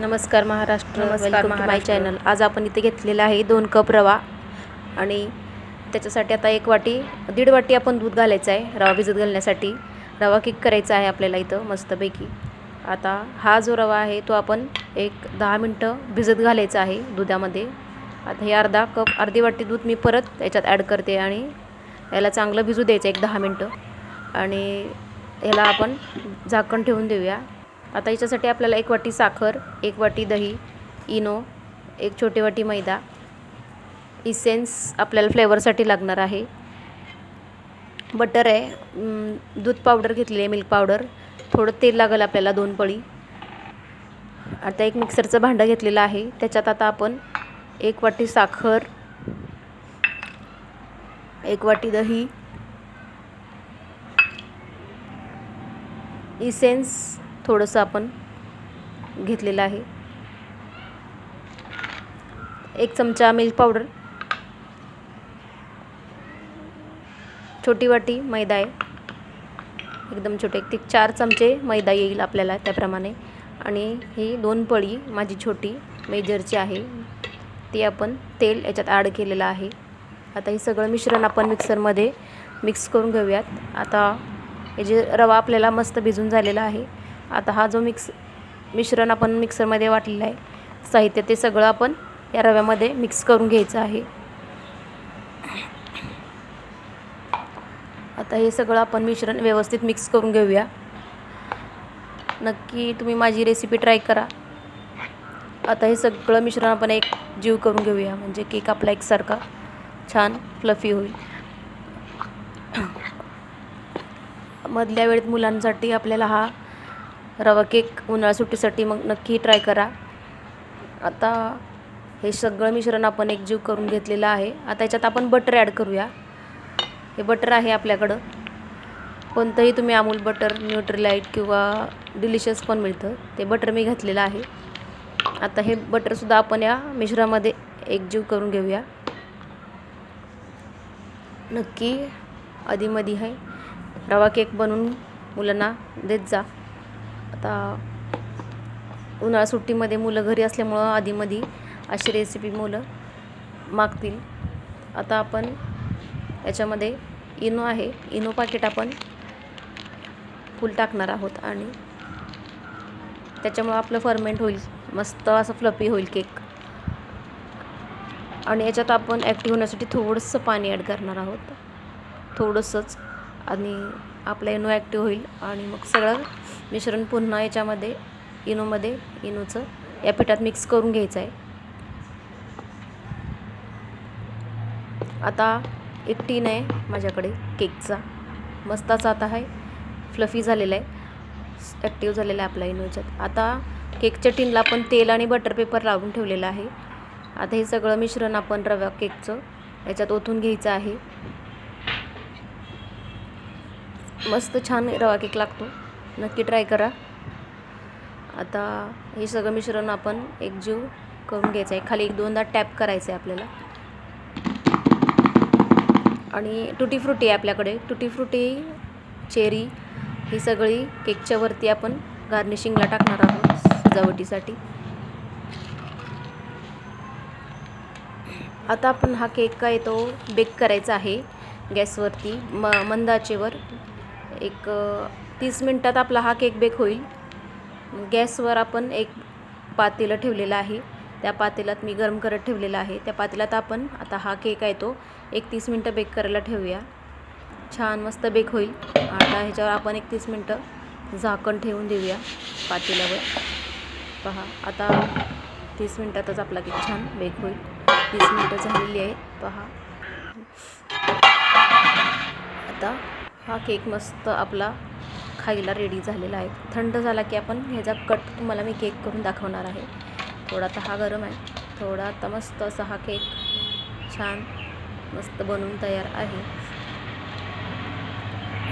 नमस्कार महाराष्ट्र. नमस्कार welcome to my. Channel आज आपण इथे घेतलेला आहे दोन कप रवा. आणि त्याच्यासाठी आता एक वाटी दीड वाटी आपण दूध घालायचं आहे रवा भिजत घालण्यासाठी. रवा केक करायचा आहे आपल्याला इथं मस्तपैकी. आता हा जो रवा आहे तो आपण एक दहा मिनटं भिजत घालायचा आहे दुधामध्ये. आता हे अर्धा कप अर्धी वाटी दूध मी परत याच्यात ॲड करते आणि याला चांगलं भिजू द्यायचं एक दहा मिनटं. आणि ह्याला आपण झाकण ठेवून देऊया. आता याच्यासाठी आपल्याला एक वाटी साखर एक वाटी दही इनो एक छोटी वाटी मैदा. इसेन्स आपल्याला फ्लेवरसाठी लागणार आहे. बटर आहे. दूध पावडर घेतलेली आहे मिल्क पावडर थोडं तेल लागेल आपल्याला दोन पळी. आता एक मिक्सरचं भांडं घेतलेलं आहे. त्याच्यात आता आपण एक वाटी साखर एक वाटी दही. इसेन्स थोडंसं आपण घेतलेलं आहे. एक चमचा मिल्क पावडर. छोटी वाटी मैदा आहे. एकदम छोटे एक ते चार चमचे मैदा येईल आपल्याला त्याप्रमाणे. आणि ही दोन पळी माझी छोटी मेजरची आहे. ती आपण तेल याच्यात ॲड केलेलं आहे. आता हे सगळं मिश्रण आपण मिक्सरमध्ये मिक्स करून घेऊयात. आता हे जे रवा आपल्याला मस्त भिजून झालेला आहे आता हा जो मिक्स मिश्रण आपण मिक्सरमध्ये वाटलेलं आहे साहित्य ते सगळं आपण या रव्यामध्ये मिक्स करून घ्यायचं आहे. आता हे सगळं आपण मिश्रण व्यवस्थित मिक्स करून घेऊया. नक्की तुम्ही माझी रेसिपी ट्राय करा. आता हे सगळं मिश्रण आपण एक जीव करून घेऊया म्हणजे केक आपला एकसारखा छान फ्लफी होईल. मधल्या वेळेत मुलांसाठी आपल्याला हा रवा केक उन्हाळा सुट्टीसाठी मग नक्की ट्राय करा. आता हे सगळं मिश्रण आपण एकजीव करून घेतलेलं आहे. आता याच्यात आपण बटर ॲड करूया. हे बटर आहे आपल्याकडं. कोणतंही तुम्ही अमूल बटर न्यूट्रीलाईट किंवा डिलिशियस पण मिळतं. ते बटर मी घातलेलं आहे. आता हे बटरसुद्धा आपण या मिश्रामध्ये एकजीव करून घेऊया. नक्की अधीमधी आहे रवा केक बनवून मुलांना देत जा. आता उन्हाळा सुट्टीमध्ये मुलं घरी असल्यामुळं आधीमध्ये अशी रेसिपी मुलं मागतील. आता आपण याच्यामध्ये इनो आहे. इनो पाकिट आपण फुल टाकणार आहोत आणि त्याच्यामुळं आपलं फर्मेंट होईल. मस्त असं फ्लपी होईल केक आणि याच्यात आपण ॲक्टिव्ह होण्यासाठी थोडंसं पाणी ॲड करणार आहोत. थोडंसंच. आणि आपला इनो ॲक्टिव्ह होईल आणि मग सगळं मिश्रण पुन्हा याच्यामध्ये इनोमध्ये इनोचं या पिठात मिक्स करून घ्यायचं आहे. आता एक टीन आहे माझ्याकडे केकचा. मस्त आता आहे फ्लफी झालेला आहे. ॲक्टिव्ह झालेला आहे आपला इनोच्यात आता केकच्या टीनला आपण तेल आणि बटर पेपर लावून ठेवलेलं आहे. आता हे सगळं मिश्रण आपण रव्या केकचं याच्यात ओतून घ्यायचं आहे. मस्त छान रवा केक लागतो. नक्की ट्राय करा. आता हे सगळं मिश्रण आपण एकजीव करून घ्यायचं आहे खाली एक दोनदा टॅप करायचं आहे आपल्याला. आणि टुटी फ्रुटी आहे आपल्याकडे. टुटी फ्रुटी चेरी ही सगळी केकच्या वरती आपण गार्निशिंगला टाकणार आहोत सजावटीसाठी. आता आपण हा केक काय तो बेक करायचा आहे. गॅसवरती म मंदाचेवर. एक तीस मिनटात आपला हा केक बेक होईल. गॅसवर आपण एक पातेलं ठेवलेलं आहे. त्या पातेल्यात मी गरम करत ठेवलेलं आहे. त्या पातेल्यात आपण आता हा केक आहे तो एक तीस मिनटं बेक करायला ठेवूया. छान मस्त बेक होईल. आता ह्याच्यावर आपण एक तीस मिनटं झाकण ठेवून देऊया पातेल्यावर. पहा आता तीस मिनटातच आपला केक छान बेक होईल. तीस मिनटं झालेली आहेत पहा. आता हा केक मस्त आपला खायला रेडी झालेला आहे. थंड झाला की आपण ह्याचा कट तुम्हाला मी केक करून दाखवणार आहे. थोडा तर हा गरम आहे. थोडा आता मस्त असा हा केक छान मस्त बनवून तयार आहे.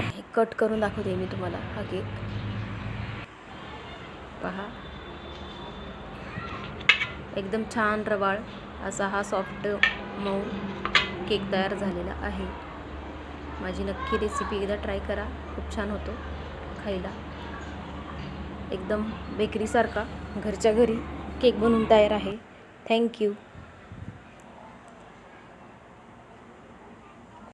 हे कट करून दाखवते मी तुम्हाला हा केक. पहा. एकदम छान रवाळ असा हा सॉफ्ट मऊ केक तयार झालेला आहे. माझी नक्की रेसिपी एकदा ट्राय करा. खूप छान होतो खायला. एकदम बेकरीसारखा घरच्या घरी केक बनवून तयार आहे. थँक्यू